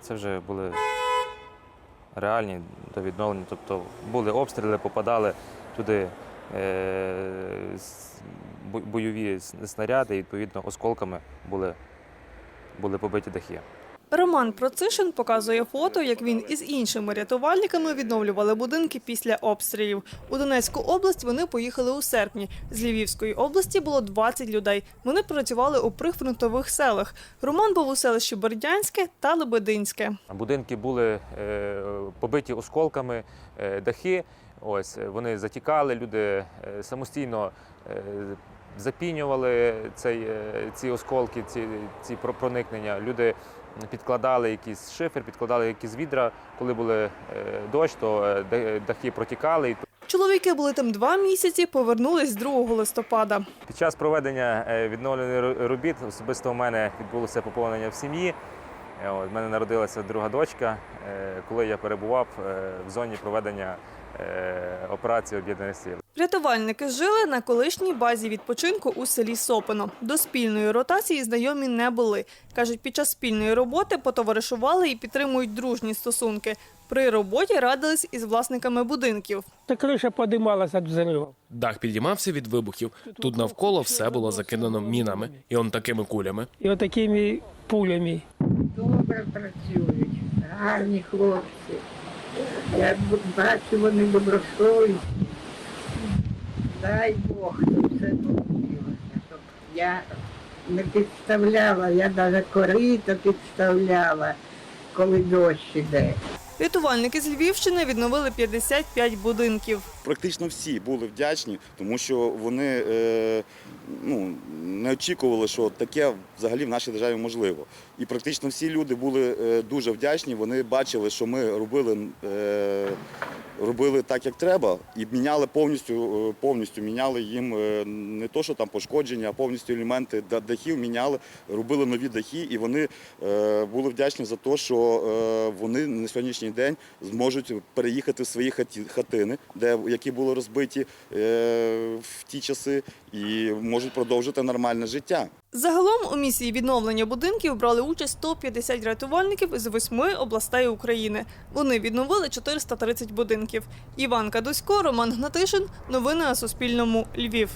Це вже були реальні до відновлення. Тобто були обстріли, попадали туди е, бойові снаряди, і відповідно осколками були, були побиті дахи. Роман Процишин показує фото, як він із іншими рятувальниками відновлювали будинки після обстрілів. У Донецьку область вони поїхали у серпні. З Львівської області було 20 людей. Вони працювали у прифронтових селах. Роман був у селищі Бердянське та Лебединське. Будинки були е, побиті осколками, е, дахи. Ось е, вони затікали, люди самостійно запінювали цей, ці осколки, ці, ці проникнення. Люди підкладали якийсь шифер, підкладали якісь відра. Коли були е, дощ, то е, дахи протікали. Чоловіки були там два місяці, повернулись 2 листопада. Під час проведення е, відновлення робіт особисто у мене відбулося поповнення в сім'ї. В мене народилася друга дочка, коли я перебував в зоні проведення операції об'єднаних сил. Рятувальники жили на колишній базі відпочинку у селі Сопино. До спільної ротації знайомі не були. Кажуть, під час спільної роботи потоваришували і підтримують дружні стосунки. При роботі радились із власниками будинків. Та криша подималась від взриву. Дах підіймався від вибухів. Тут навколо все було закидано мінами і он такими кулями. І отакими пулями. добре працюють, гарні хлопці. Я бачу, вони добросовісні. Дай Бог, щоб все получилося. Щоб я не підставляла, я навіть корито підставляла, коли дощ іде. Рятувальники з Львівщини відновили 55 будинків. Практично всі були вдячні, тому що вони е, ну, не очікували, що таке взагалі в нашій державі можливо. І практично всі люди були е, дуже вдячні. Вони бачили, що ми робили, е, робили так, як треба, і міняли повністю, повністю міняли їм не то, що там пошкодження, а повністю елементи дахів міняли, робили нові дахи, і вони були вдячні за те, що вони на сьогоднішній день зможуть переїхати в свої хатини, де які були розбиті е, в ті часи, і можуть продовжити нормальне життя. Загалом у місії відновлення будинків брали участь 150 рятувальників з восьми областей України. Вони відновили 430 будинків. Іван Кадусько, Роман Гнатишин. Новини на Суспільному. Львів.